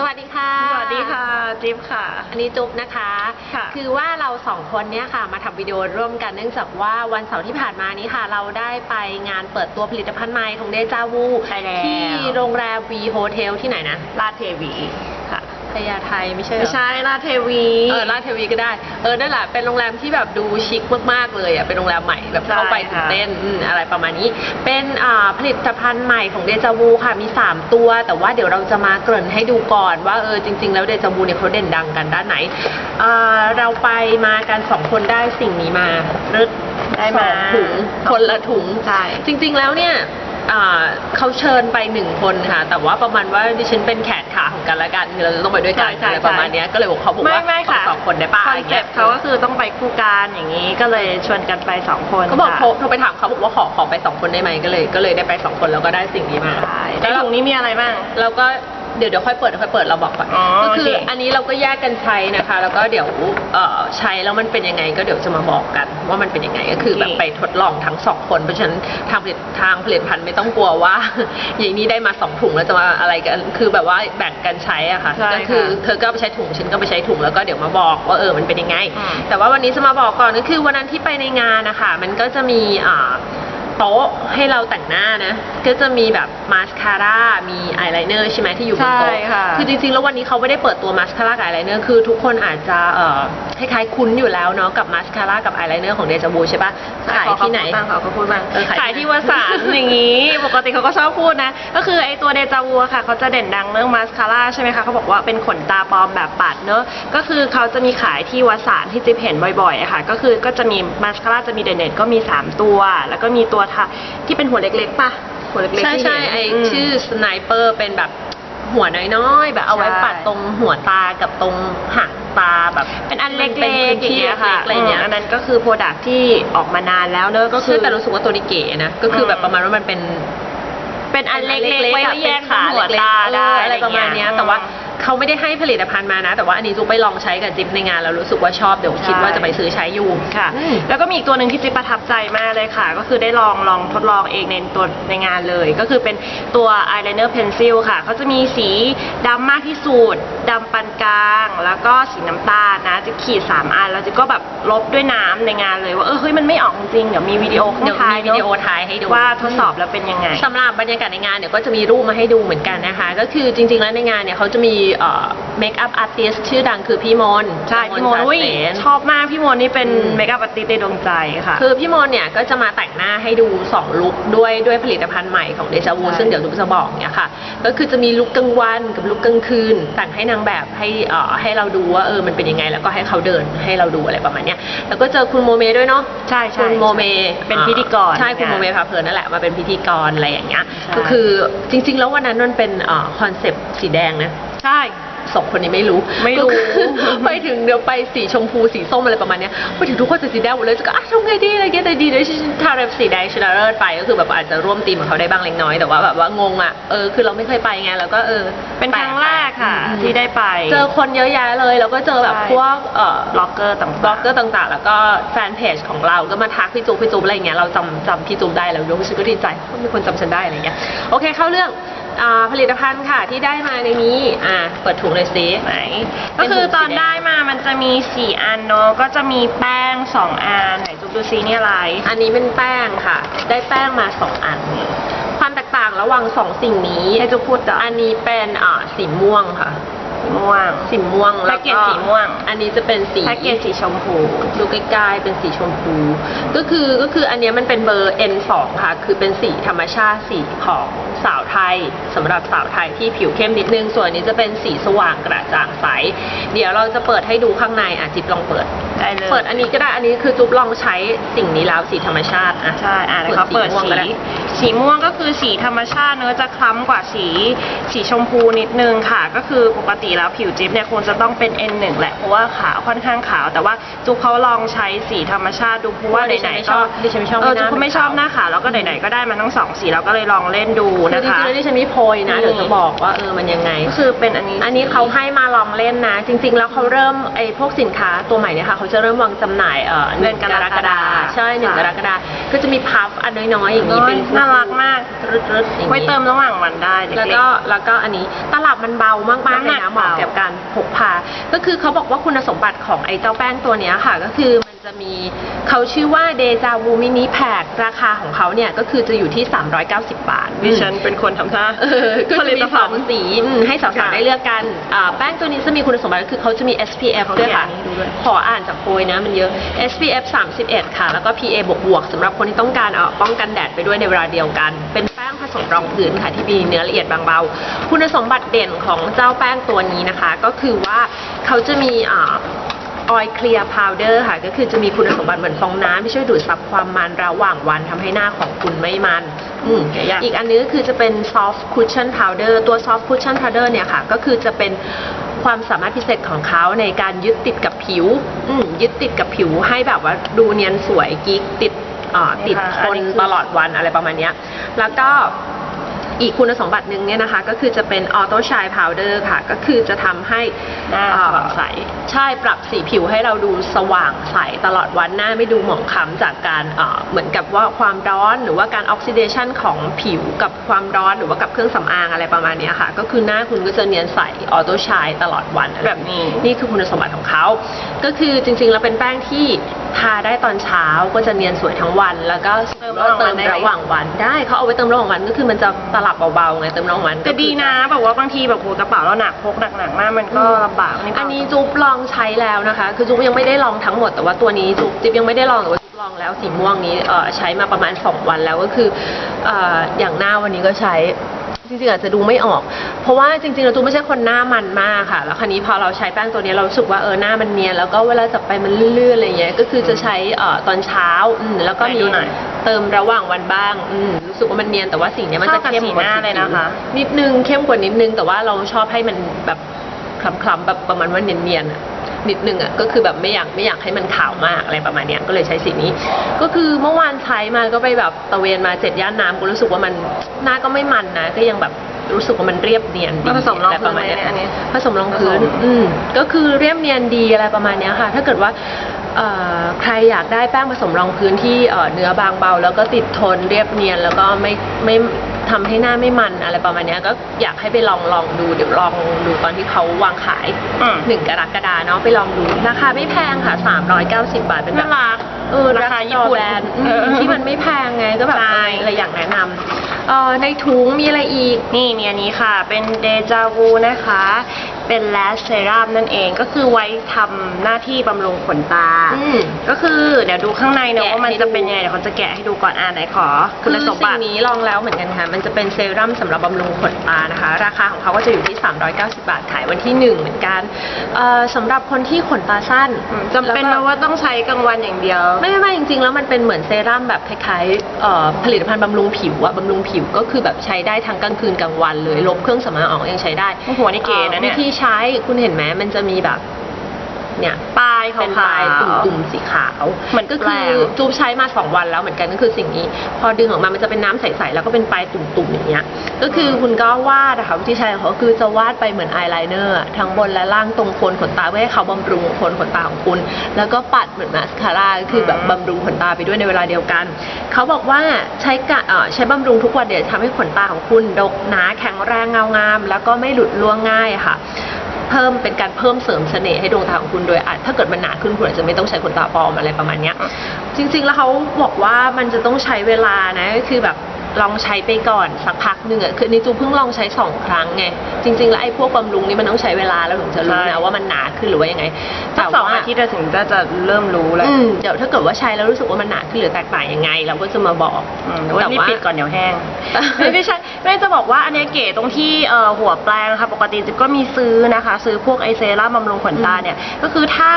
สวัสดีค่ะ สวัสดีค่ะจิ๊บค่ะ อันนี้จุ๊บนะคะค่ะคือว่าเราสองคนเนี้ยค่ะ มาทำวิดีโอร่วมกันเนื่องจากว่าวันเสาร์ที่ผ่านมานี้ค่ะ เราได้ไปงานเปิดตัวผลิตภัณฑ์ใหม่ของเดจาวูใช่แล้ว ที่โรงแรมวีโฮเทลที่ไหนนะ ลาดเทวี ค่ะพญาไทไม่ใช่เหรอ ไม่ใช่ลาดเทวีเออลาดเทวีก็ได้ เออ นั่นแหละ เป็นโรงแรมที่แบบดูชิคมาก ๆ เลยอะ เป็นโรงแรมใหม่แบบเข้าไปใช่ตื่นค่ะ เต้นอืมอะไรประมาณนี้ เป็นอ่าผลิตภัณฑ์ใหม่ของเดจาวูค่ะ มี 3 ตัว แต่ว่าเดี๋ยวเราจะมาเกริ่นให้ดูก่อนว่าเออจริง ๆ แล้วเดจาวูเนี่ยเขาเด่นดังกันด้านไหนอ่าเราไปมากันสองคนได้สิ่งนี้มารึดได้มา สองถุงคนละถุง ใช่ จริงๆ แล้วเนี่ย อ่าเขาเชิญไปหนึ่งคนค่ะ แต่ว่าประมาณว่าดิฉันเป็นแขนขาของกันและกันคือเราจะต้องไปด้วยกันใช่ใช่อะไรประมาณเนี้ยก็เลยบอกเขาบอกไม่ว่าไม่ค่ะขอสองคนได้ป่ะคอะอนไรเซ็เงี้ปยต์เขาก็คือต้องไปคู่กันอย่างนี้ก็เลยชวนกันไปสองคนก็บอกค่ะโทรโทรไปถามเขาบอกว่าขอขอไปสองคนได้ไหมก็เลย ก็เลยได้ไปสองคนแล้วก็ได้สิ่งนี้มา ใช่แล้แล้ววเราถุงนี้มีอะไรบ้างเราก็ เดี๋ยวเดี๋ยวค่อยเปิดเดี๋ยวค่อยเปิดเราบอกก่อนอ๋อก็คือโอเค อันนี้เราก็แยกกันใช้นะคะ แล้วก็เดี๋ยวเอ่อใช้แล้วมันเป็นยังไง ก็เดี๋ยวจะมาบอกกัน ว่ามันเป็นยังไงก็คือแบบไปทดลองทั้งสองคนเพราะฉะนั้นทางผลิตทางผลิตภัณฑ์ไม่ต้องกลัวว่า อย่างนี้ได้มาสองถุงแล้วจะมาอะไรกัน คือแบบว่าแบ่งกันใช้อะค่ะใช่ก็คือค่ะเธอก็เอาไปใช้ถุงฉันก็ไปใช้ถุงแล้วก็เดี๋ยวมาบอกว่าเออมันเป็นยังไง อืม แต่ว่าวันนี้จะมาบอกก่อนก็คือวันนั้นที่ไปในงานนะคะมันก็จะมีอ่า โต๊ะให้เราแต่งหน้านะ ก็จะมีแบบมาสคาร่ามีอายไลเนอร์ใช่ไหมที่อยู่บนโต๊ะใช่ค่ะ คือจริงๆ แล้ววันนี้เขาไม่ได้เปิดตัวมาสคาร่ากับอายไลเนอร์คือทุกคนอาจจะเอ่อคล้ายๆคุ้นอยู่แล้วเนาะกับมาสคาร่ากับอายไลเนอร์ของเดจาบูใช่ปะขายที่ไหนบ้างเขาก็พูดบ้างเออขายขายที่วสานอย่างนี้ ปกติเขาก็ชอบพูดนะ ก็คือไอตัวเดจาวูค่ะ เขาจะเด่นดังเรื่องมาสคาร่าใช่ไหมคะ เขาบอกว่าเป็นขนตาปลอมแบบปัดเนอะ ก็คือเขาจะมีขายที่วสานที่จิ๊บเห็นบ่อยๆอะค่ะ ก็คือก็จะมีมาสคาร่าจะมีเด่นๆก็มี 3 ตัว แล้วก็มีตัวทาที่เป็นหัวเล็กๆป่ะหัวเล็กๆใช่ที่ใช่เห็นไอม ชื่อสไนเปอร์เป็นแบบหัวน้อยๆ แบบเอาไว้ใช่ปัดตรงหัวตากับตรงหางตาแบบเป็นอันเล็กป็ๆพื้นอย่างที่เงี้ยค่ะเล็กๆอะไรเงี้ยมอันนั้นก็คือโปรดักที่ออกมานานแล้วเนอะก็คืใช่อแต่รู้สึกว่าตัวนี้เก๋นะก็คือแบบอืมประมาณว่ามันเป็น เป็นอันเล็กๆไว้อะแยกขาหัวเล็กตาๆได้เอออะไรประมาณเนี้ย แต่ว่า เขาไม่ได้ให้ผลิตภัณฑ์มานะ แต่ว่าอันนี้จุ๊บไปลองใช้กับจิ๊บในงานแล้วรู้สึกว่าชอบเดี๋ยวคิดว่าจะไปซื้อใช้อยู่ ค่ะ อืม แล้วก็มีอีกตัวหนึ่งที่จิ๊บประทับใจมากเลยค่ะ ก็คือได้ลองลองทดลองเองในตัวในงานเลย ก็คือเป็นตัว eyeliner pencil ค่ะเขาจะมีสีดำมากที่สุดดำปานกลาง แล้วก็สีน้ำตาลนะจิ๊บขีดสามอันแล้วจิ๊บก็แบบลบด้วยน้ำในงานเลยว่าเออเฮ้ยมันไม่ออกจริงๆเดี๋ยวมีวิดีโอข้างเดี๋ยวท้ายมีวิดีโอเนอะท้ายให้ดู ว่าทดสอบแล้วเป็นยังไง สำหรับบรรยากาศในงานเดี๋ยวก็จะมีรูปมาให้ดูเหมือนกันนะคะ ก็คือจริงๆแล้วในงานเนี่ยเขาจะมีเมคอัพอาร์ติสชื่อดังคือพี่มนต์ใช่พี่มนต์อุ้ยสาเสน ชอบมากพี่มนต์นี่เป็นอืม เมคอัพอาร์ติสต์ในดวงใจค่ะ คือพี่มนต์เนี่ยก็จะมาแต่งหน้าให้ดู 2 ลุคด้วยด้วยผลิตภัณฑ์ใหม่ของเดจาวูใช่ ซึ่งเดี๋ยวจุ๊บจะบอกเนี่ยค่ะ ก็คือจะมีลุคกลางวันกับลุคกลางคืน แต่งให้นางแบบให้เอ่อให้เราดูว่าเออมันเป็นยังไง แล้วก็ให้เขาเดินให้เราดูอะไรประมาณเนี้ยแล้วก็เจอคุณโมเมด้วยเนาะ ใช่ใช่คุณโมเมเป็นพิธีกร ใช่คุณโมเมพาเพลินนั่นแหละมาเป็นพิธีกรอะไรอย่างเงี้ยใช่ก็คือจริง ๆ แล้ววันนั้นมันเป็นคอนเซปต์สีแดงนะ ใช่สองคนนี้ไม่รู้ไม่รู้ ก็คือไปถึงเดี๋ยวไปสีชมพูสีส้มอะไรประมาณเนี้ยไปถึงทุกคนจะสีแดงหมดเลยจะก็อะทำไงดีอะไรเงี้ยแต่ดีด้วยที่ฉันทาเรบสีแดงชนะเลิศไปก็คือแบบอาจจะร่วมทีมของเขาได้บ้างเล็กน้อยแต่ว่าแบบว่างงอะเออคือเราไม่เคยไปไงแล้วก็เออเป็นครั้งแรกค่ะอืมที่ได้ไป เจอคนเยอะแยะเลย แล้วก็เจอแบบใช่พวกเอ่อบล็อกเกอร์ต่างๆบล็อกเกอร์ต่างๆ แล้วก็แฟนเพจของเราก็มาทักพี่จุ๊บพี่จุ๊บอะไรอย่างเงี้ยเราจำจำพี่จุ๊บได้แล้วรู้สึกก็ดีใจว่ามีคนจำฉันได้อะไรเงี้ยโอเคเข้าเรื่องอ่า ผลิตภัณฑ์ค่ะที่ได้มาในนี้อ่าเปิดถุงเลยสิไหนเป็ก็นคือถุงสีตอนแดงได้มามันจะมีสี่อันเนาะก็จะมีแป้งสองอันไหนจุ๊บดูซินี่อะไร อันนี้เป็นแป้งค่ะ ได้แป้งมาสองอัน ความแตกต่างระหว่างสองสิ่งนี้ให้จุ๊บพูดต่ออันนี้เป็นอ่าสีม่วงค่ะสีม่วงสีม่วงแล้วแพ็กเกจก็สีม่วง อันนี้จะเป็นสีแพ็กเกจสีชมพูดูใกล้ๆเป็นสีชมพู ก็คือก็คืออันเนี้ยมันเป็นเบอร์ N2 ค่ะ คือเป็นสีธรรมชาติสีของสาวไทยสำหรับสาวไทยที่ผิวเข้มนิดนึง ส่วนอันนี้จะเป็นสีสว่างกระจ่างใส เดี๋ยวเราจะเปิดให้ดูข้างในอะจิบลองเปิดได้เลยเปิดอันนี้ก็ได้อันนี้คือจุ๊บลองใช้สิ่งนี้แล้วสีธรรมชาติอะใช่อะเดี๋ยวเขาเปิดม่วงสีก็ไสีม่วงก็คือสีธรรมชาติเนื้อะจะคล้ำกว่าสีสีชมพูนิดนึงค่ะ ก็คือปกติแล้วผิวจิ๊บเนี่ยควรจะต้องเป็น N1 แหละเพราะว่าขาวค่อนข้างขาว แต่ว่าจุ๊บเขาลองใช้สีธรรมชาติดูเพราะว่าดิฉัไหนไม่ๆชก็อบดิฉันไม่ชอบเออหจุ๊บก็ไม่ชอบหน้าขาวแล้วก็ไหนๆก็ได้มาทั้งสองสีเราก็เลยลองเล่นดูคือนะจริงคะๆแล้วดิฉันมีโพยนะนี่เดี๋ยวจะบอกว่าเออมันยังไง ก็คือเป็นอันนี้ อันนี้เขาให้มาลองเล่นนะ จริง ๆ แล้วเขาเริ่มไอ้พวกสินค้าตัวใหม่เนี่ยค่ะเขาจะเริ่มวางจำหน่ายเอ่อหนึ่งกรกฎาคมใช่หนึ่งกรกฎาคมก็จะมีพัฟอันน้อยๆอย่างนี้เป็นน่ารักมากรึดๆอย่างไว้นี้เติมระหว่างวันได้เด็กๆ แล้วก็แล้วก็อันนี้ตลับมันเบามากๆน้ำเลหนัยกนะเหมาะเบา กับการพกพา ก็คือเขาบอกว่าคุณสมบัติของไอ้เจ้าแป้งตัวเนี้ยค่ะ ก็คือมันจะมีเขาชื่อว่าเดจาวูมินิแพคราคาของเขาเนี่ยก็คือจะอยู่ที่ 390 บาท ดิฉันเป็นคนทำท่าเออก็ผจะลิมีตสภัอณงฑ์สีอืมให้สาวค่ะๆได้เลือกกันอ่าแป้งตัวนี้จะมีคุณสมบัติก็คือเขาจะมี SPF ด้วยค่ะโอเคอันนี้ดูด้วยขออ่านจากโพยนะมันเยอะ SPF 31 ค่ะ แล้วก็ PA บวกบวกๆสำหรับคนที่ต้องการเอ่อป้องกันแดดไปด้วยในเวลาเดียวกัน เป็นแป้งผสมรองพื้นค่ะที่มีเนื้อละเอียดบางเบา คุณสมบัติเด่นของเจ้าแป้งตัวนี้นะคะ ก็คือว่าเขาจะมี อ่าออยเคลียร์พาวเดอร์ค่ะ ก็คือจะมีคุณสมบัติเหมือนฟองน้ำที่ช่วยดูดซับความมันระหว่างวันทำให้หน้าของคุณไม่มันอืมเก๋อย่างอีกอันนึงก็คือจะเป็น soft cushion powder ตัว soft cushion powder เนี่ยค่ะ ก็คือจะเป็นความสามารถพิเศษของเขาในการยึดติดกับผิว อืมยึดติดกับผิวให้แบบว่าดูเนียนสวยกิ๊กติดอ่าติดทนตลอดวันอะไรประมาณเนี้ย แล้วก็ อีกคุณสมบัติหนึ่งเนี่ยนะคะก็คือจะเป็น auto shine powder ค่ะ ก็คือจะทำให้หน้าเอ่อสว่างใส ใช่ปรับสีผิวให้เราดูสว่างใสตลอดวันหน้าไม่ดูหมองคล้ำจากการเอ่อเหมือนกับว่าความร้อนหรือว่าการออกซิเดชันของผิวกับความร้อนหรือว่ากับเครื่องสำอางอะไรประมาณเนี้ยค่ะ ก็คือหน้าคุณก็จะเนียนใสออโต้ชายตลอดวันอะไรแบบนี้นี่คือคุณสมบัติของเขา ก็คือจริงๆแล้วเป็นแป้งที่ทาได้ตอนเช้าก็จะเนียนสวยทั้งวัน แล้วก็เติมระหว่างวันได้ไหม ระหว่างวันได้เขาเอาไว้เติมระหว่างวันก็คือมันจะตลับเบาๆไงเติมระหว่างวันแต่ดีนะแบบว่าบางทีแบบโหกระเป๋าเราหนักพกหนักๆมากมันก็ลำบากอันนี้จุ๊บลองใช้แล้วนะคะ คือจุ๊บยังไม่ได้ลองทั้งหมดแต่ว่าตัวนี้จุ๊บจิ๊บยังไม่ได้ลองแต่ว่าจุ๊บลองแล้วสีม่วงนี้เอ่อใช้มาประมาณ 2 วันแล้วก็คือเอ่ออย่างหน้าวันนี้ก็ใช้ จริงๆอาจจะดูไม่ออก เพราะว่าจริงๆแล้วจุ๊บไม่ใช่คนหน้ามันมากค่ะ แล้วคราวนี้พอเราใช้แป้งตัวนี้เรารู้สึกว่าเออหน้ามันเนียนแล้วก็เวลาจับไปมันลื่นๆอะไรเงี้ยก็คือจะใช้เอ่อตอนเช้าอืมแล้วก็มีไหนดูหน่อยเติมระหว่างวันบ้างอืมรู้สึกว่ามันเนียนแต่ว่าสีเนี้ยมันจะเข้ากับเข้มสีกว่าหน้าเลยนะคะ นิดนึงเข้มกว่านิดนึงแต่ว่าเราชอบให้มันแบบคล้ำๆแบบประมาณว่าเนียนๆอะ นิดนึงอะก็คือแบบไม่อยากไม่อยากให้มันขาวมากอะไรประมาณเนี้ยก็เลยใช้สีนี้ ก็คือเมื่อวานใช้มาก็ไปแบบตะเวนมาเจ็ดย่านน้ำก็รู้สึกว่ามันหน้าก็ไม่มันนะก็ยังแบบรู้สึกว่ามันเรียบเนียนดีผสมรองะไรประมาณเนี้ยพื้นไหมเนี่ยอันนี้ผสมรองพื้นผสมอืมก็คือเรียบเนียนดีอะไรประมาณเนี้ยค่ะ ถ้าเกิดว่าเอ่อ ใครอยากได้แป้งผสมรองพื้นที่เอ่อเนื้อบางเบา แล้วก็ติดทนเรียบเนียน แล้วก็ไม่ไม่ทำให้หน้าไม่มันอะไรประมาณเนี้ยก็อยากให้ไปลองลองดูเดี๋ยวลองดูตอนที่เขาวางขายอืมหนึ่งกรกฎาเนาะไปลองดูราคาไม่แพงค่ะ 390 บาทเป็นแบน่าบรักเออราคาญี่ปุ่นแบรนด์เออที่มันไม่แพงไงก็แบบใช่เลยอยากแนะนำเอ่อในถุงมีอะไรอีก นี่มีอันนี้ค่ะ เป็นเดจาวูนะคะ เป็นแลสเซรั่มนั่นเองก็คือไว้ทำหน้าที่บำรุงขนตา อืม ก็คือเดี๋ยวดูข้างในเนอะแกะว่ามันให้จะดูเป็นยังไงเดี๋ยวเขาจะแกะให้ดูก่อนอ่าไหนขอ คุณสมบัติคือสิ่งนี้ลองแล้วเหมือนกันค่ะ มันจะเป็นเซรั่มสำหรับบำรุงขนตานะคะ ราคาของเขาก็จะอยู่ที่ 390 บาท ขายวันที่ 1 เหมือนกันเอ่อสำหรับคนที่ขนตาสั้นจำเป็นไหมแล้วก็ว่าต้องใช้กลางวันอย่างเดียว ไม่ไม่ไม่จริงๆ แล้วมันเป็นเหมือนเซรั่มแบบคล้ายๆเอ่อผลิตภัณฑ์บำรุงผิวอะบำรุงผิวก็คือแบบใช้ได้ทั้งกลางคืนกลางวันเลย ลบเครื่องสำอางออกยังใช้ได้ โอ้โหนี่เก๋นะเนี่ย วิธีใช้คุณเห็นไหมมันจะมีแบบ เนี่ยปลายขาวเป็นปลายตุ่มๆสีขาวเหมือนก็แปคืลองจูบใช้มาสองวันแล้วเหมือนกันก็คือสิ่งนี้ พอดึงออกมามันจะเป็นน้ำใสๆแล้วก็เป็นปลายตุ่มๆอย่างเงี้ยก็คือคุณก็วาดอะค่ะวิธีใช้ของเขาคือจะวาดไปเหมือนอายไลเนอร์อะทั้งบนและล่างตรงโคนขนตาเพื่อให้เขาบำรุงโคนขนตาของคุณ แล้วก็ปัดเหมือนมาสคาร่าก็คือแบบบำรุงขนตาไปด้วยในเวลาเดียวกัน เขาบอกว่าใช้กะเอ่อใช้บำรุงทุกวันเดี๋ยวทำให้ขนตาของคุณดกหนาแข็งแรงเงางาม แล้วก็ไม่หลุดร่วงง่ายค่ะ เพิ่มเป็นการเพิ่มเสริมเสน่ห์ให้ดวงตาของคุณโดยอาจถ้าเกิดมันหนาขึ้นคุณอาจจะไม่ต้องใช้ขนตาปลอมอะไรประมาณเนี้ยจริง ๆ แล้วเขาบอกว่ามันจะต้องใช้เวลานะก็คือแบบ ลองใช้ไปก่อนสักพักหนึ่งอะคือในจูเพิ่งลองใช้สองครั้งไงจริง ๆ แล้วไอ้พวกบำรุงนี่มันต้องใช้เวลาแล้วถึงจะรู้ใช่ นะว่ามันหนาขึ้นหรือว่ายังไงถ้าสองอาทิตย์เราถึงจะจะเริ่มรู้แล้วอืมเดี๋ยวถ้าเกิดว่าใช้แล้วรู้สึกว่ามันหนาขึ้นหรือแตกต่างยังไง เราก็จะมาบอก อืมเดี๋ยววันนี้ปิดก่อนเดี๋ยวแห้งแต่ไม่ไม่ใช่ไม่จะบอกว่าอันเนี้ยเก๋ตรงที่เอ่อหัวแปลงค่ะปกติจิ๊บก็มีซื้อนะคะ ซื้อพวกไอเซรั่มบำรุงขนตาเนี่ย ก็คือถ้า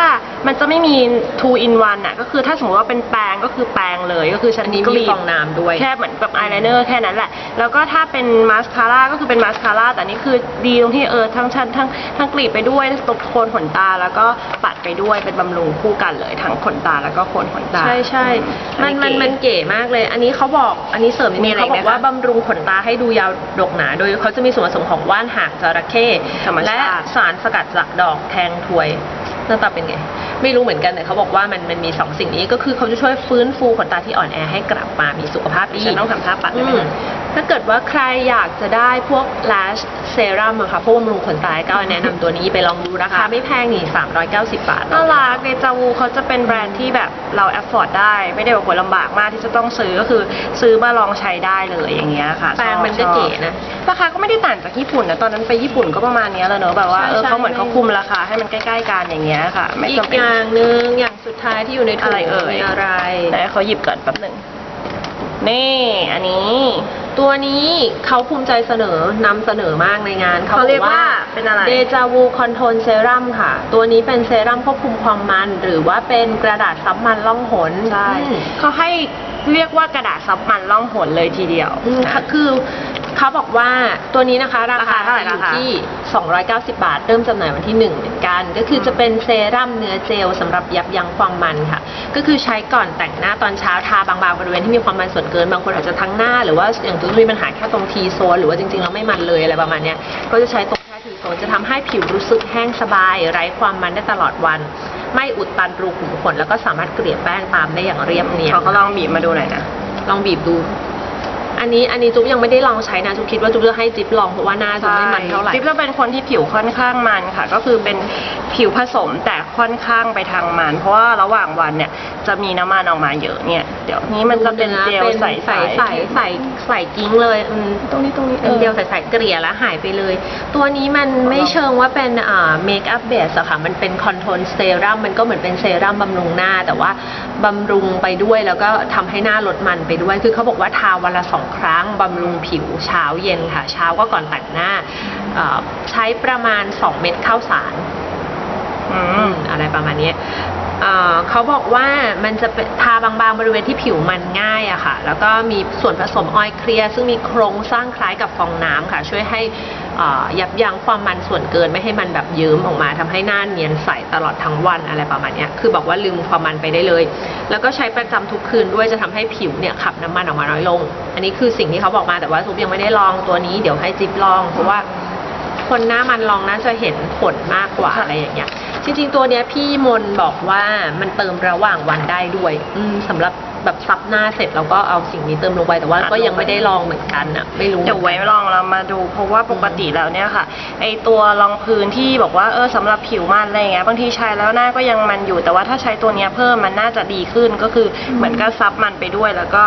มันจะไม่มี two in one อะก็คือถ้าสมมติว่าเป็นแปรงก็คือแปรงเลยก็คือฉันอันนี้กมีรีดฟองน้ำด้วย แค่เหมือนกับอายไลเนอร์แค่นั้นแหละ แล้วก็ถ้าเป็นมาสคาร่าก็คือเป็นมาสคาร่าแต่นี่คือดีตรงที่เออทั้งชั้นทั้งทั้งกรีดไปด้วยตบโคนขนตาแล้วก็ปัดไปด้วยเป็นบำรุงคู่กันเลยทั้งขนตาแล้วก็โคนขนตา ใช่ใช่มันมันมันเก๋มากเลย อันนี้เขาบอกอันนี้เสริมนิดมีนึงอะไรเขาไหมบอกว่าคะบำรุงขนตาให้ดูยาวดกหนา โดยเขาจะมีส่วนผสมของว่านหางจระเข้ธรรมชาติและสารสกัดจากดอกแทงถวย หน้าตาเป็นไง ไม่รู้เหมือนกันแต่เขาบอกว่ามันมันมีสองสิ่งนี้ก็คือเขาจะช่วยฟื้นฟูขนตาที่อ่อนแอให้กลับมามีสุขภาพดีฉันต้องทำท่าปัดได้ไหมอืมถ้าเกิดว่าใครอยากจะได้พวก lash serum อะค่ะพวกบำรุงขนตาก็แนะนำตัวนี้ไปลองดูราคาไม่แพงนี่ 390 บาทน่ารักเดจาวูเขาจะเป็นแบรนด์ที่แบบเราแอฟฟอร์ดได้ ไม่ได้แบบโหลำบากมากที่จะต้องซื้อก็คือซื้อมาลองใช้ได้เลยอย่างเงี้ยค่ะแปรงมันชก็อบเก๋นะ ราคาก็ไม่ได้ต่างจากญี่ปุ่นนะตอนนั้นไปญี่ปุ่นก็ประมาณเนี้ยแหล้วเนอะแบบว่าใช่เออใช่เขาเหมือนเขาคุมราคาให้มันใกล้ๆกันอย่างเงี้ยค่ะไม่อีกจำเป็นอย่างหนึ่งอย่างสุดท้ายที่อยู่ในถุงอะไรเอ่ยมีอะไรไหนเขาหยิบก่อนแป๊บหนึ่งนี่อันนี้ ตัวนี้เขาภูมิใจเสนอนำเสนอมากในงานเขาเรียกว่าเป็นอะไร เดจาวูคอนโทรลเซรั่มค่ะ ตัวนี้เป็นเซรั่มควบคุมความมัน หรือว่าเป็นกระดาษซับมันล่องหนใช่อืมเขาให้เรียกว่ากระดาษซับมันล่องหนเลยทีเดียวอืมนะค่ะคือ เขาบอกว่าตัวนี้นะคะราราคาเท่าไหร่อยู่ราคา ที่ 290 บาท เริ่มจำหน่ายวันที่1เหมือนกัน ก็คือจะเป็นเซรั่มเนื้อเจลสำหรับยับยั้งความมันค่ะ ก็คือใช้ก่อนแต่งหน้าตอนเช้าทาบางๆบริเวณที่มีความมันส่วนเกิน บางคนอาจจะทั้งหน้า หรือว่าอย่างตัวมีปัญหาแค่ตรงทีโซนหรือว่าจริงๆเราไม่มันเลยอะไรประมาณเนี้ยก็จะใช้ตรงแค่ทีโซนจะทำให้ผิวรู้สึกแห้งสบาย ไร้ความมันได้ตลอดวัน ไม่อุดตันรูขุมขนแล้วก็สามารถเกลี่ยแป้งตามได้อย่างเรียบเนียน เขาก็ลองบีบมาดูหน่อยนะ ลองบีบดู อันนี้อันนี้จุ๊บยังไม่ได้ลองใช้นะจุ๊บคิดว่าจุ๊บจะให้จิ๊บลองเพราะว่าหน้าจุ๊บไม่มันเท่าไหร่จิ๊บจะเป็นคนที่ผิวค่อนข้างมันค่ะ ก็คือเป็นผิวผสมแต่ค่อนข้างไปทางมัน เพราะว่าระหว่างวันเนี่ยจะมีน้ำมันออกมาเยอะเนี่ยเดี๋ยวนี้มันจะเป็นเจลใสใสใสใสใสกิ้งเลยอืมตรงนี้ตรงนี้เป็นเจลใสๆเกลี่ยแล้วหายไปเลย ตัวนี้มันไม่เชิงว่าเป็นอ่าเมคอัพเบสอะค่ะมันเป็นคอนโทรลเซรั่มมันก็เหมือนเป็นเซรั่มบำรุงหน้าแต่ว่าบำรุงไปด้วยแล้วก็ทำให้หน้าลดมันไปด้วย คือเขาบอกว่าทาวันละสองครั้งบำรุงผิวเช้าเย็นค่ะ เช้าก็ก่อนแต่งหน้าใช้ประมาณ 2 เม็ดข้าวสาร อะไรประมาณนี้เขาบอกว่ามันจะทาบางๆบริเวณที่ผิวมันง่ายอะค่ะ แล้วก็มีส่วนผสมออยเคลียร์ซึ่งมีโครงสร้างคล้ายกับฟองน้ำค่ะ ช่วยให้ยับยั้งความมันส่วนเกินไม่ให้มันแบบยิ้มออกมาทำให้หน้าเนียนใสตลอดทั้งวันอะไรประมาณนี้คือบอกว่าลืมความมันไปได้เลย แล้วก็ใช้ประจำทุกคืนด้วยจะทำให้ผิวเนี่ยขับน้ำมันออกมาน้อยลง อันนี้คือสิ่งที่เขาบอกมาแต่ว่าซุปยังไม่ได้ลองตัวนี้เดี๋ยวให้จิ๊บลอง เพราะว่าคนหน้ามันลองน่าจะเห็นผลมากกว่าอะไรอย่างเงี้ย จริงๆตัวเนี้ยพี่มนบอกว่ามันเติมระหว่างวันได้ด้วยอืมสำหรับแบบซับหน้าเสร็จแล้วก็เอาสิ่งนี้เติมลงไปแต่ว่าก็ยังไม่ได้ลองเหมือนกันอะ ไม่รู้เดี๋ยวไว้ลองเรามาดู เพราะว่าปกติแล้วเนี่ยค่ะ ไอตัวรองพื้นที่บอกว่าเออสำหรับผิวมันอะไรเงี้ยบางทีใช้แล้วหน้าก็ยังมันอยู่ แต่ว่าถ้าใช้ตัวเนี้ยเพิ่มมันน่าจะดีขึ้นก็คือเหมือนก็ซับมันไปด้วย แล้วก็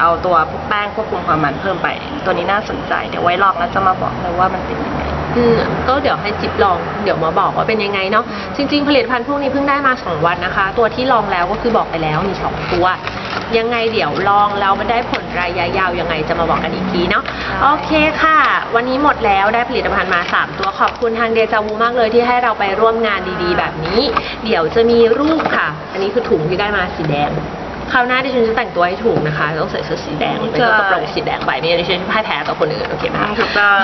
เอาตัวแป้งควบคุมความมันเพิ่มไป ตัวนี้น่าสนใจ เดี๋ยวไว้ลองแล้วจะมาบอกเลยว่ามันเป็นยังไง อืมก็เดี๋ยวให้จิ๊บลอง เดี๋ยวมาบอกว่าเป็นยังไงเนาะ จริง ๆ ผลิตภัณฑ์พวกนี้เพิ่งได้มา 2 วันนะคะ ตัวที่ลองแล้วก็คือบอกไปแล้วมี 2 ตัว ยังไงเดี๋ยวลองแล้วมันได้ผลระยะยาวยังไงจะมาบอกกันอีกทีเนาะ โอเคค่ะ วันนี้หมดแล้วได้ผลิตภัณฑ์มา 3 ตัวขอบคุณทางเดจาวูมากเลยที่ให้เราไปร่วมงานดีๆ แบบนี้ เดี๋ยวจะมีรูปค่ะ อันนี้คือถุงที่ได้มาสีแดง คราวหน้าดิฉันจะแต่งตัวให้ถูกนะคะต้องใส่เสื้อสีแดงเป็นกระโปรงสีแดงไปนี่งั้นดิฉันพ่ายแพ้ต่อคนอื่นโอเคไหมถูกต้อง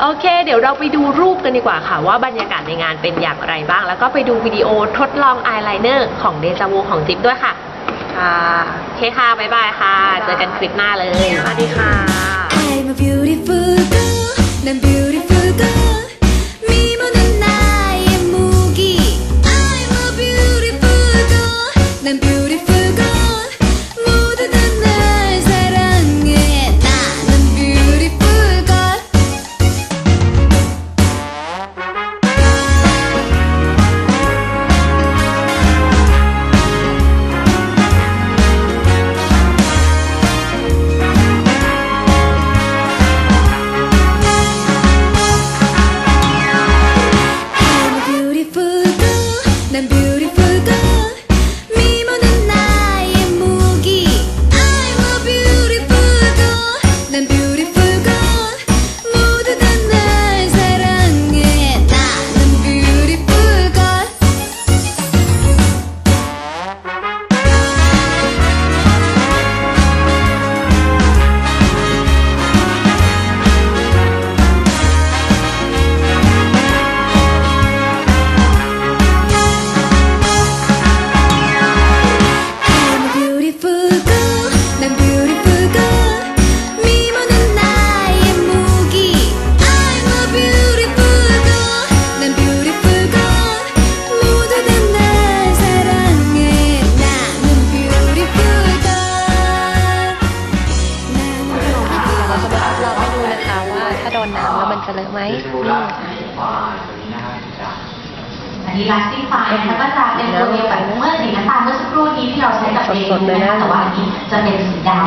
โอเค เดี๋ยวเราไปดูรูปกันดีกว่าค่ะ ว่าบรรยากาศในงานเป็นอย่างไรบ้าง แล้วก็ไปดูวิดีโอทดลองอายไลเนอร์ของเดจาวูของจิ๊บด้วยค่ะค่ะโอเคค่ะบ๊ายบายค่ะ เจอกันคลิปหน้าเลยสวัสดีค่ะ I'm a beautiful girl I'm beautiful girl มีมั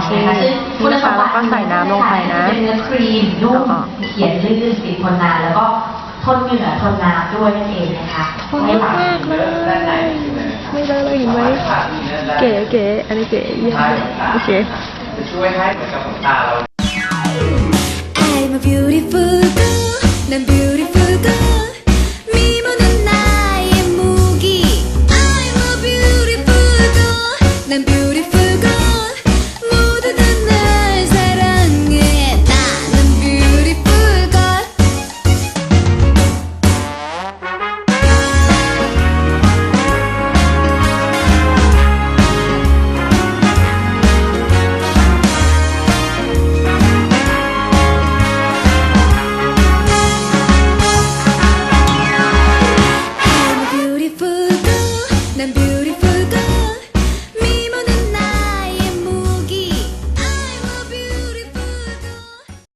สีดำนะคะซึ่งคุณสมบัติแล้วก็ใส่น้ำลงไปนะเป็นเนื้อครีมนุ่มเขียนลื่นติดทนนานแล้วก็ทนเหงื่อทนน้ำด้วยนั่นเองนะคะทนมากๆเลยไม่เลอะเลยเห็นไหมเก๋เก๋อันนี้เก๋เยี่ยมเลยโอเคจะช่วยให้เหมือนกับขนตาเรา I'm a beautiful girl 난 beautiful girl